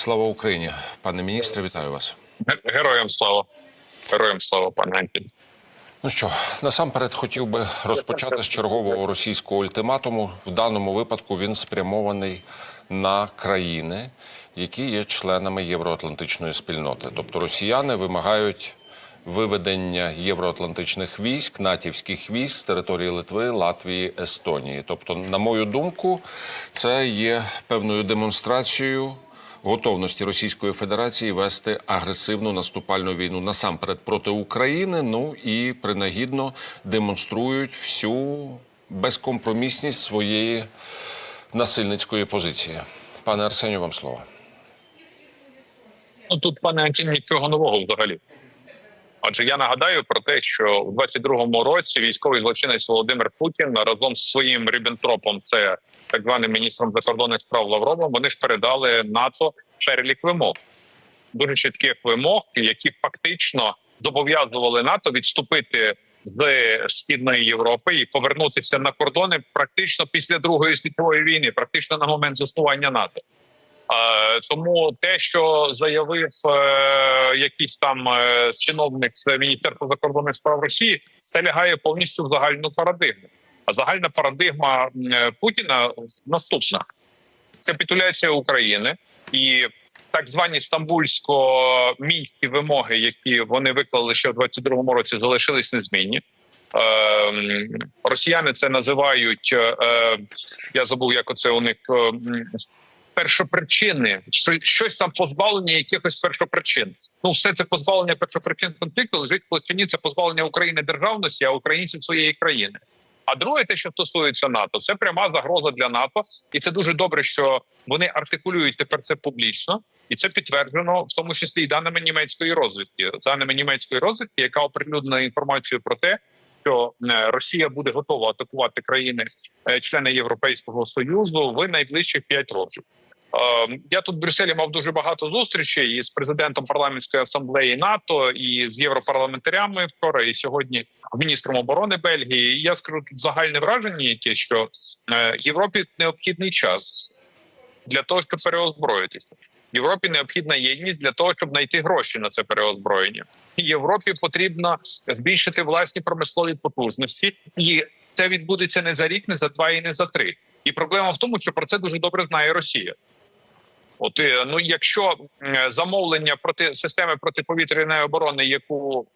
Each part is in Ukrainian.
Слава Україні, пане міністре, вітаю вас. Героям слава. Героям слава, пане Антін. Ну що, насамперед хотів би розпочати з чергового російського ультиматуму. В даному випадку він спрямований на країни, які є членами євроатлантичної спільноти. Тобто росіяни вимагають виведення євроатлантичних військ, натівських військ з території Литви, Латвії, Естонії. Тобто, на мою думку, це є певною демонстрацією готовності Російської Федерації вести агресивну наступальну війну насамперед проти України. Ну і принагідно демонструють всю безкомпромісність своєї насильницької позиції. Пане Арсеню, вам слово. Ну тут, пане Антін, нічого нового взагалі. Адже я нагадаю про те, що в 22-му році військовий злочинець Володимир Путін разом з своїм Ріббентропом, це так званим міністром закордонних справ Лавровим, вони ж передали НАТО перелік вимог, дуже чітких вимог, які фактично зобов'язували НАТО відступити з східної Європи і повернутися на кордони практично після другої світової війни, практично на момент заснування НАТО. Е, Тому те, що заявив е, якийсь там е, чиновник з Міністерства закордонних справ Росії, це лягає повністю в загальну парадигму. А загальна парадигма Путіна наступна: капітуляція України і так звані стамбульсько-мінські вимоги, які вони виклали ще в 22-му році, залишились незмінні. Росіяни це називають. Я забув, як оце у них першопричини, що щось там позбавлення якихось першопричин. Ну, все це позбавлення першопричин конфлікту лежить в площині це позбавлення України державності, а українців своєї країни. А друге, те, що стосується НАТО, це пряма загроза для НАТО, і це дуже добре, що вони артикулюють тепер це публічно, і це підтверджено в тому числі і даними німецької розвідки, даними німецької розвідки, яка оприлюднила інформацію про те, що е, Росія буде готова атакувати країни е, Європейського союзу в найближчих 5 років. Е, Я тут в Брюсселі мав дуже багато зустрічей із президентом парламентської асамблеї НАТО і з європарламентарями вчора, і сьогодні міністром оборони Бельгії. Я скажу тут загальне враження, яке що е, Європі необхідний час для того, щоб переозброїтися. Європі необхідна єдність для того, щоб знайти гроші на це переозброєння. Європі потрібно збільшити власні промислові потужності, і це відбудеться не за рік, не за два і не за три. І проблема в тому, що про це дуже добре знає Росія. От е, ну, якщо замовлення проти системи протиповітряної оборони, яку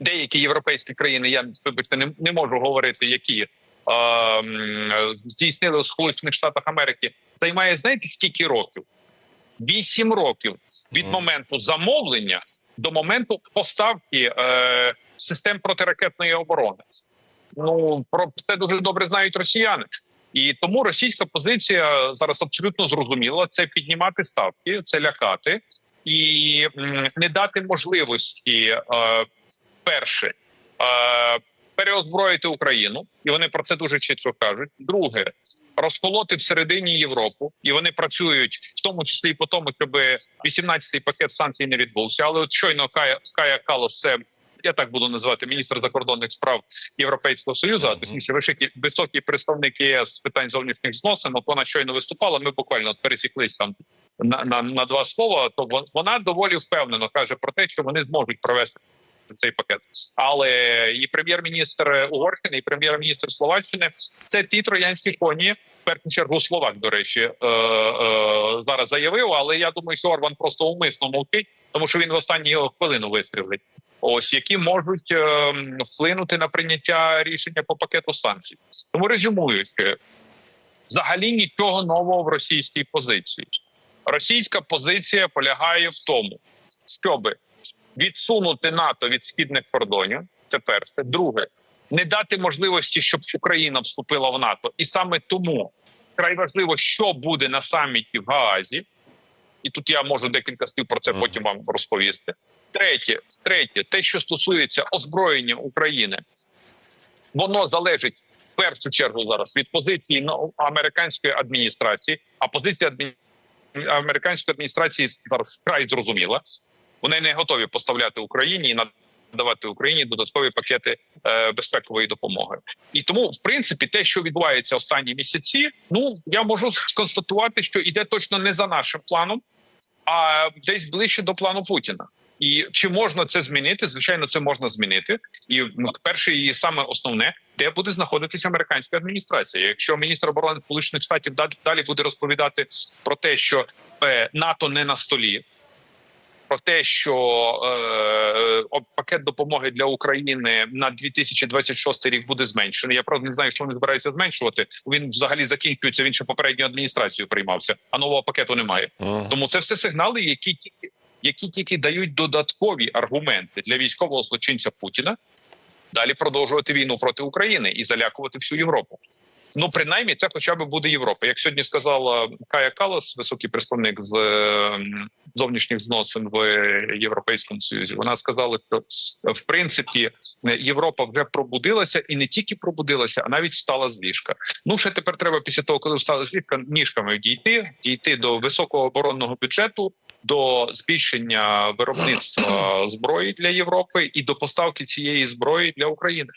деякі європейські країни, я вибачте, не, не можу говорити, які е, здійснили у Сполучених Штатах Америки, займає знаєте скільки років? Вісім років від моменту замовлення до моменту поставки е, систем протиракетної оборони. Ну про це дуже добре знають росіяни. І тому російська позиція зараз абсолютно зрозуміла: це піднімати ставки, це лякати і не дати можливості е, перше е, переозброїти Україну, і вони про це дуже чітко кажуть. Друге, розколоти всередині Європу, і вони працюють в тому числі і по тому, щоб 18-й пакет санкцій не відбувся. Але от щойно Кая Кая Калос, це я так буду називати міністр закордонних справ Європейського союзу, а точніше високий, високий представник ЄС з питань зовнішніх зносин. От вона щойно виступала. Ми буквально пересіклись там на, на, на два слова. То вон- вона доволі впевнено каже про те, що вони зможуть провести цей пакет. Але і прем'єр-міністр Угорщини, і прем'єр-міністр Словаччини це ті троянські коні. В першу чергу словак, до речі, е, е, зараз заявив. Але я думаю, що Орбан просто умисно мовчить, тому що він в останню його хвилину вистрілить. Ось які можуть е, вплинути на прийняття рішення по пакету санкцій. Тому резюмуючи, взагалі нічого нового в російській позиції. Російська позиція полягає в тому, щоб відсунути НАТО від східних кордонів. Це перше. Друге, не дати можливості, щоб Україна вступила в НАТО, і саме тому край важливо, що буде на саміті в Гаазі. І тут я можу декілька слів про це потім вам розповісти. Третє, третє, те, що стосується озброєння України, воно залежить в першу чергу зараз від позиції американської адміністрації. А позиція адмі... американської адміністрації зараз вкрай зрозуміла. Вони не готові поставляти Україні і надавати Україні додаткові пакети е, безпекової допомоги. І тому, в принципі, те, що відбувається останні місяці, ну я можу констатувати, що іде точно не за нашим планом. а десь ближче до плану Путіна. І чи можна це змінити? Звичайно, це можна змінити. І ну, перше і саме основне, де буде знаходитися американська адміністрація. Якщо міністр оборони Сполучених Штатів далі- далі буде розповідати про те, що е, НАТО не на столі, про те, що е, об- пакет допомоги для України на 2026 рік буде зменшений. Я правда не знаю, що вони збираються зменшувати. Він взагалі закінчується. Він ще попередньою адміністрацією приймався, а нового пакету немає. Тому це все сигнали, які тільки які тільки дають додаткові аргументи для військового злочинця Путіна далі продовжувати війну проти України і залякувати всю Європу. Ну, принаймні, це хоча б буде Європа. Як сьогодні сказала Кая Калас, високий представник з е, зовнішніх зносин в Європейському Союзі, вона сказала, що в принципі Європа вже пробудилася і не тільки пробудилася, а навіть встала з ліжка. Ну ще тепер треба після того, коли встала з ліжка, ніжками дійти, дійти до високого оборонного бюджету, до збільшення виробництва зброї для Європи і до поставки цієї зброї для України.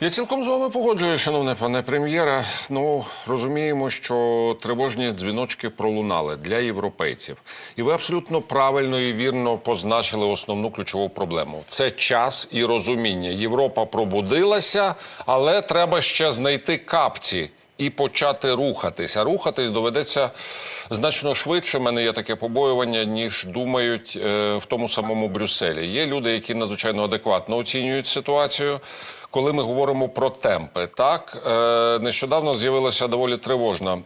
Я цілком з вами погоджуюся, шановне пане прем'єре. Ну розуміємо, що тривожні дзвіночки пролунали для європейців, і ви абсолютно правильно і вірно позначили основну ключову проблему: це час і розуміння. Європа пробудилася, але треба ще знайти капці. І почати рухатися. Рухатись доведеться значно швидше. Мене є таке побоювання, ніж думають е, в тому самому Брюсселі. Є люди, які надзвичайно адекватно оцінюють ситуацію. Коли ми говоримо про темпи, так е, нещодавно з'явилася доволі тривожна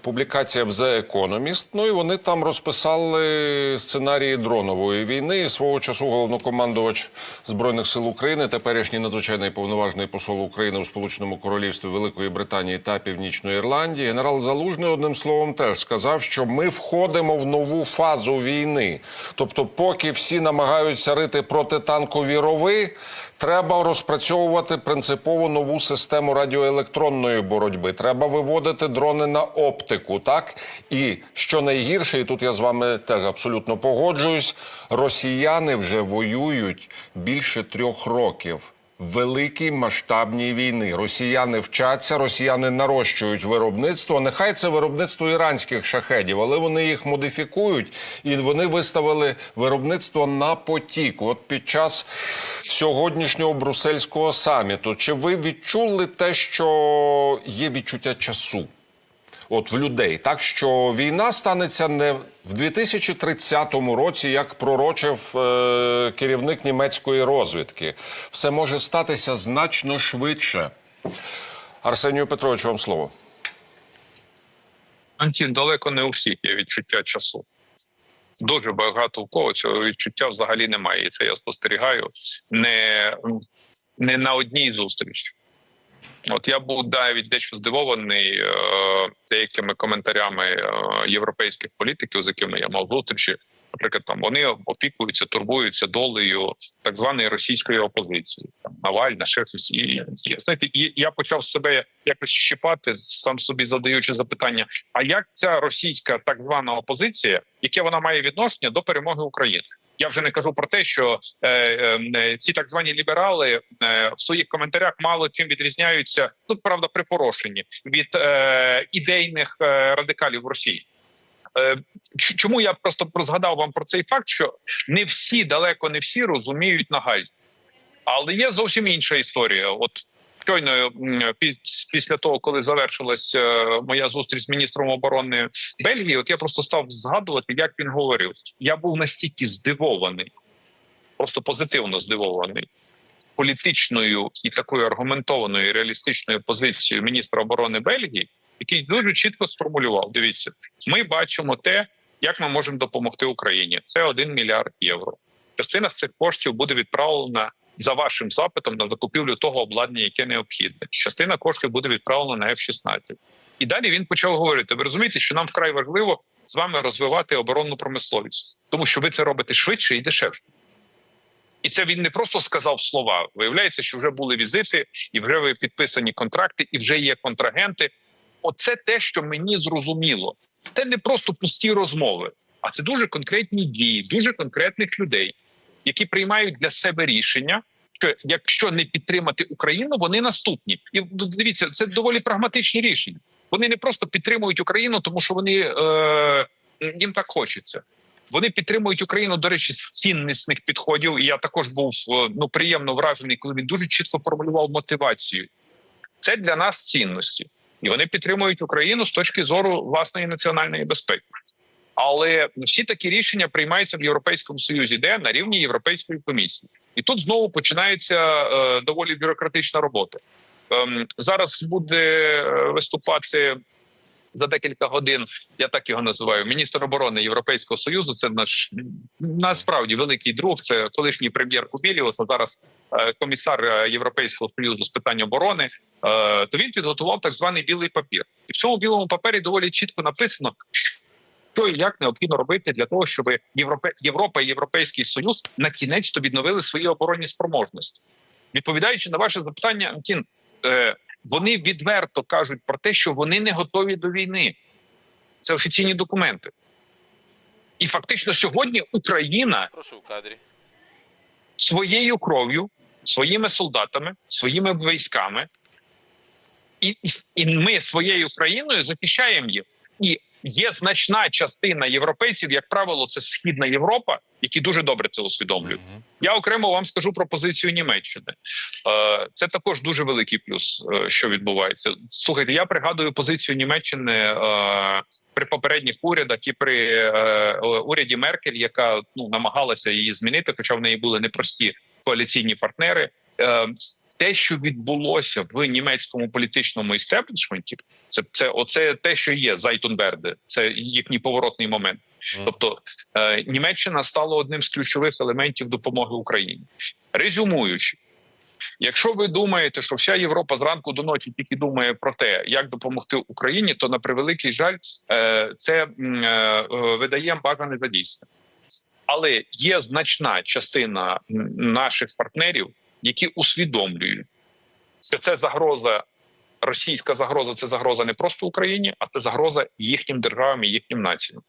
публікація в The Economist. Ну і вони там розписали сценарії дронової війни. І свого часу головнокомандувач збройних сил України, теперішній надзвичайний повноважний посол України у Сполученому Королівстві Великої Британії та Північної Ірландії, генерал Залужний одним словом теж сказав, що ми входимо в нову фазу війни. Тобто, поки всі намагаються рити протитанкові рови. Треба розпрацьовувати принципово нову систему радіоелектронної боротьби. Треба виводити дрони на оптику. Так і що найгірше, і тут я з вами теж абсолютно погоджуюсь. Росіяни вже воюють більше трьох років. Великій масштабній війни росіяни вчаться, росіяни нарощують виробництво. Нехай це виробництво іранських шахедів, але вони їх модифікують і вони виставили виробництво на потік. От під час сьогоднішнього брусельського саміту. Чи ви відчули те, що є відчуття часу? От в людей, так що війна станеться не в 2030 році, як пророчив е, керівник німецької розвідки. Все може статися значно швидше. Арсенію Петровичу, вам слово. Антін, далеко не у всіх є відчуття часу. Дуже багато в кого цього відчуття взагалі немає. І це я спостерігаю не, не на одній зустрічі. От я був навіть дещо здивований е, деякими коментарями е, європейських політиків, з якими я мав зустрічі. Наприклад, там вони опікуються, турбуються долею так званої російської опозиції, там Навальна, ще щось. І, і знаєте, і я почав себе якось щипати, сам собі задаючи запитання: а як ця російська так звана опозиція, яке вона має відношення до перемоги України? Я вже не кажу про те, що е, е, ці так звані ліберали е, в своїх коментарях мало чим відрізняються. Тут правда припорошені від ідейних радикалів в Росії. Чому я просто згадав вам про цей факт, що не всі далеко не всі розуміють нагаль, але є зовсім інша історія. От щойно після того, коли завершилась е, моя зустріч з міністром оборони Бельгії, от я просто став згадувати, як він говорив. Я був настільки здивований, просто позитивно здивований. Політичною і такою аргументованою і реалістичною позицією міністра оборони Бельгії, який дуже чітко сформулював: дивіться, ми бачимо те, як ми можемо допомогти Україні. Це 1 мільярд євро. Частина з цих коштів буде відправлена за вашим запитом на закупівлю того обладнання, яке необхідне. Частина коштів буде відправлена на F-16. І далі він почав говорити: ви розумієте, що нам вкрай важливо з вами розвивати оборонну промисловість, тому що ви це робите швидше і дешевше. І це він не просто сказав слова. Виявляється, що вже були візити, і вже ви підписані контракти, і вже є контрагенти. Оце те, що мені зрозуміло. Це не просто пусті розмови, а це дуже конкретні дії, дуже конкретних людей, які приймають для себе рішення. Що якщо не підтримати Україну, вони наступні. І дивіться, це доволі прагматичні рішення. Вони не просто підтримують Україну, тому що вони е, їм так хочеться. Вони підтримують Україну, до речі, з ціннісних підходів. І я також був е, ну приємно вражений, коли він дуже чітко формулював мотивацію. Це для нас цінності, і вони підтримують Україну з точки зору власної національної безпеки. Але всі такі рішення приймаються в Європейському Союзі, де на рівні Європейської комісії, і тут знову починається е, доволі бюрократична робота. Ем, зараз буде е, виступати за декілька годин. Я так його називаю. Міністр оборони Європейського союзу. Це наш насправді великий друг. Це колишній прем'єр Кубіліус, а зараз е, комісар е, Європейського союзу з питань оборони. Е, то він підготував так званий білий папір, і в цьому білому папері доволі чітко написано. Що і як необхідно робити для того, щоб Європе... Європа і Європейський Союз на кінець то відновили свої оборонні спроможності, відповідаючи на ваше запитання, Антін, е, вони відверто кажуть про те, що вони не готові до війни. Це офіційні документи. І фактично сьогодні Україна Прошу кадрі. своєю кров'ю, своїми солдатами, своїми військами, і, і ми своєю країною захищаємо їх. І є значна частина європейців, як правило, це Східна Європа, які дуже добре це усвідомлюють. Я окремо вам скажу про позицію Німеччини. Е, Це також дуже великий плюс, е, що відбувається. Слухайте, я пригадую позицію Німеччини е, при попередніх урядах і при уряді Меркель, яка ну намагалася її змінити, хоча в неї були непрості коаліційні партнери. Те, що відбулося в німецькому політичному істеблішменті, це це оце те, що є Зайтунберде, це їхній поворотний момент. Тобто е, Німеччина стала одним з ключових елементів допомоги Україні. Резюмуючи, якщо ви думаєте, що вся Європа зранку до ночі тільки думає про те, як допомогти Україні, то на превеликий жаль, е, це е, е, видає бажане за дійсне. Але є значна частина наших партнерів, які усвідомлюють, що це загроза. Російська загроза це загроза не просто Україні, а це загроза їхнім державам і їхнім націям.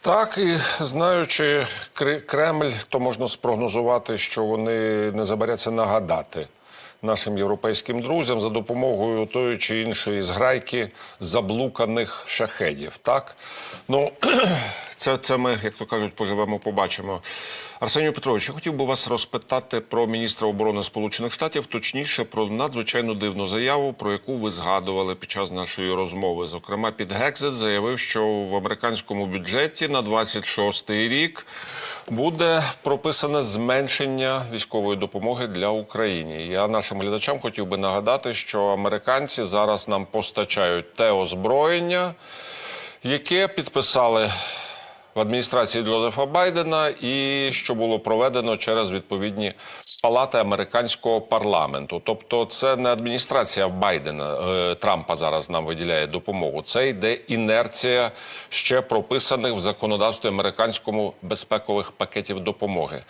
Так, і знаючи Кремль, то можна спрогнозувати, що вони не забаряться нагадати нашим європейським друзям за допомогою тої чи іншої зграйки заблуканих шахедів. Так, ну це, це ми, як то кажуть, поживемо, побачимо. Арсенію Петрович, я хотів би вас розпитати про міністра оборони Сполучених Штатів, точніше про надзвичайно дивну заяву, про яку ви згадували під час нашої розмови. Зокрема, під Гекзет заявив, що в американському бюджеті на 26-й рік буде прописане зменшення військової допомоги для України. Я нашим глядачам хотів би нагадати, що американці зараз нам постачають те озброєння, яке підписали в адміністрації Джозефа Байдена, і що було проведено через відповідні палати американського парламенту. Тобто, це не адміністрація Байдена е, Трампа зараз нам виділяє допомогу. Це йде інерція ще прописаних в законодавстві американському безпекових пакетів допомоги.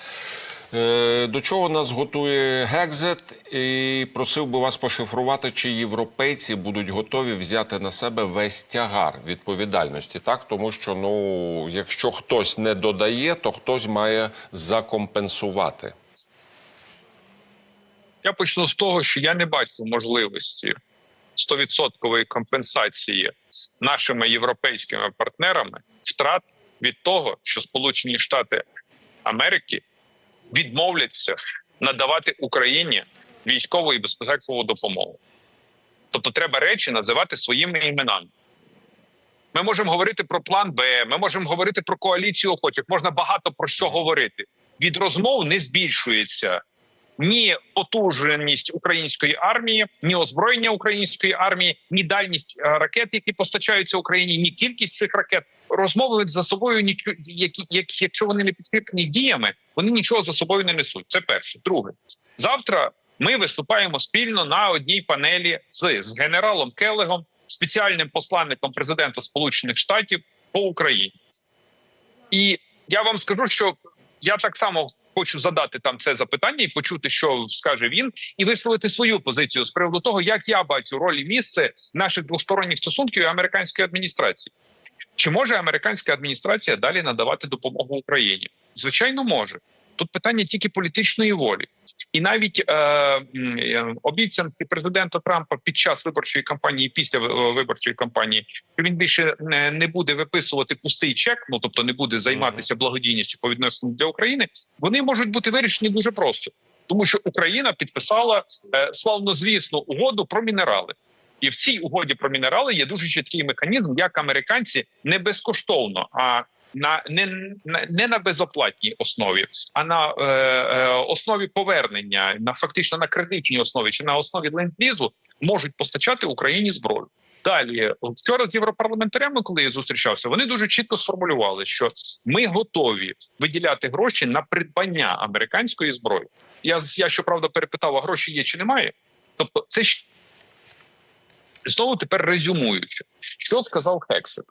Е, До чого нас готує Гекзет? І просив би вас пошифрувати, чи європейці будуть готові взяти на себе весь тягар відповідальності, так тому що ну, якщо хтось не додає, то хтось має закомпенсувати. Я почну з того, що я не бачу можливості 100% компенсації нашими європейськими партнерами втрат від того, що Сполучені Штати Америки відмовляться надавати Україні військову і безпекову допомогу. Тобто, треба речі називати своїми іменами. Ми можемо говорити про план Б, ми можемо говорити про коаліцію охочих. Можна багато про що говорити. Від розмов не збільшується ні потужність української армії, ні озброєння української армії, ні дальність е, ракет, які постачаються Україні, ні кількість цих ракет. Розмови за собою ніч- якщо вони не підкріплені діями, вони нічого за собою не несуть. Це перше. Друге, завтра ми виступаємо спільно на одній панелі з, з генералом Келегом, спеціальним посланником президента Сполучених Штатів по Україні. І я вам скажу, що я так само хочу задати там це запитання і почути, що скаже він, і висловити свою позицію з приводу того, як я бачу роль і місце наших двосторонніх стосунків і американської адміністрації. Чи може американська адміністрація далі надавати допомогу Україні? Звичайно, може. Тут питання тільки політичної волі, і навіть е, е, обіцянки президента Трампа під час виборчої кампанії, після е, виборчої кампанії, що він більше не, не буде виписувати пустий чек, ну тобто не буде займатися благодійністю по відношенню для України. Вони можуть бути вирішені дуже просто, тому що Україна підписала е, славнозвісну угоду про мінерали. І в цій угоді про мінерали є дуже чіткий механізм, як американці не безкоштовно, а на не, не на безоплатній основі, а на е, е, основі повернення, на фактично на кредитній основі чи на основі ленд-лізу можуть постачати Україні зброю. Далі вчора з європарламентарями, коли я зустрічався, вони дуже чітко сформулювали, що ми готові виділяти гроші на придбання американської зброї. Я я щоправда перепитав, а гроші є чи немає. Тобто, це знову тепер резюмуючи, що сказав Хексет,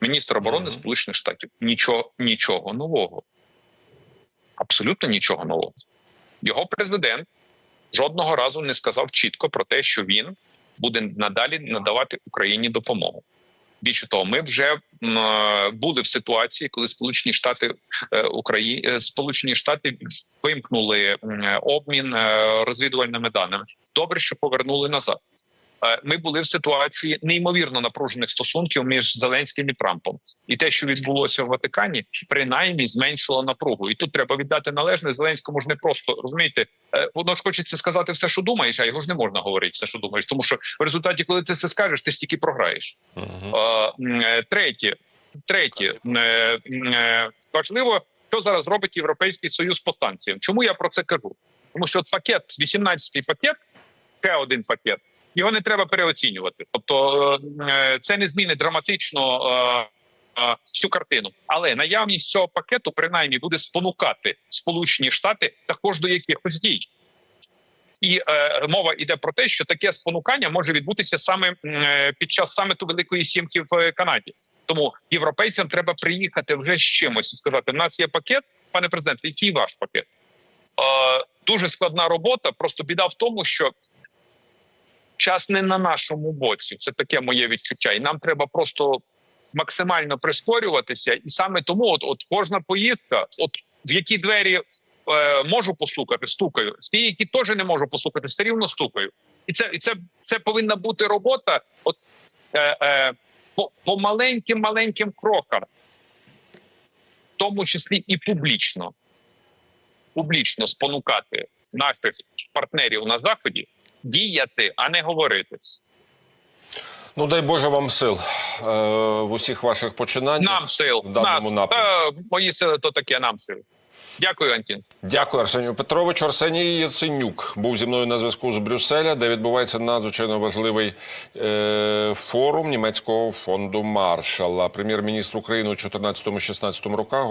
міністр оборони. Сполучених Штатів. Нічого, нічого нового. Абсолютно нічого нового. Його президент жодного разу не сказав чітко про те, що він буде надалі надавати Україні допомогу. Більше того, ми вже е, були в ситуації, коли Сполучені Штати е, Україні Сполучені Штати вимкнули е, обмін е, розвідувальними даними. Добре, що повернули назад. Е, Ми були в ситуації неймовірно напружених стосунків між Зеленським і Трампом, і те, що відбулося в Ватикані, принаймні зменшило напругу. І тут треба віддати належне Зеленському ж не просто розумієте. е, Воно ж хочеться сказати все, що думаєш, а його ж не можна говорити, все, що думаєш. Тому що в результаті, коли ти це скажеш, ти стільки програєш. Мгм. Е, Третє, третє важливо, що зараз робить Європейський Союз по санкціям. Чому я про це кажу? Тому що пакет, 18-й пакет, ще один пакет, його не треба переоцінювати. Тобто е, це не зміни драматично е, е, всю картину. Але наявність цього пакету принаймні буде спонукати Сполучені Штати також до якихось дій. І е, мова йде про те, що таке спонукання може відбутися саме е, під час саміту Великої Сімки в Канаді. Тому європейцям треба приїхати вже з чимось і сказати: в нас є пакет, пане президент, який ваш пакет? Е, дуже складна робота. Просто біда в тому, що час не на нашому боці. Це таке моє відчуття, і нам треба просто максимально прискорюватися. І саме тому, от, от кожна поїздка, от в які двері е, можу постукати, стукаю. З ті, які теж не можу постукати, все рівно стукаю. І це і це, це повинна бути робота, от е, е, по, по маленьким маленьким крокам, в тому числі і публічно, публічно спонукати наших партнерів на заході діяти, а не говорити. Ну дай Боже вам сил е, в усіх ваших починаннях. Нам сил, в даному нас, та, мої сили то таке нам сили. Дякую, Антін. Дякую, Арсенію Петровичу. Арсеній Яценюк був зі мною на зв'язку з Брюсселя, де відбувається надзвичайно важливий е, форум німецького фонду Маршала. Прем'єр-міністр України у 2014-2016 роках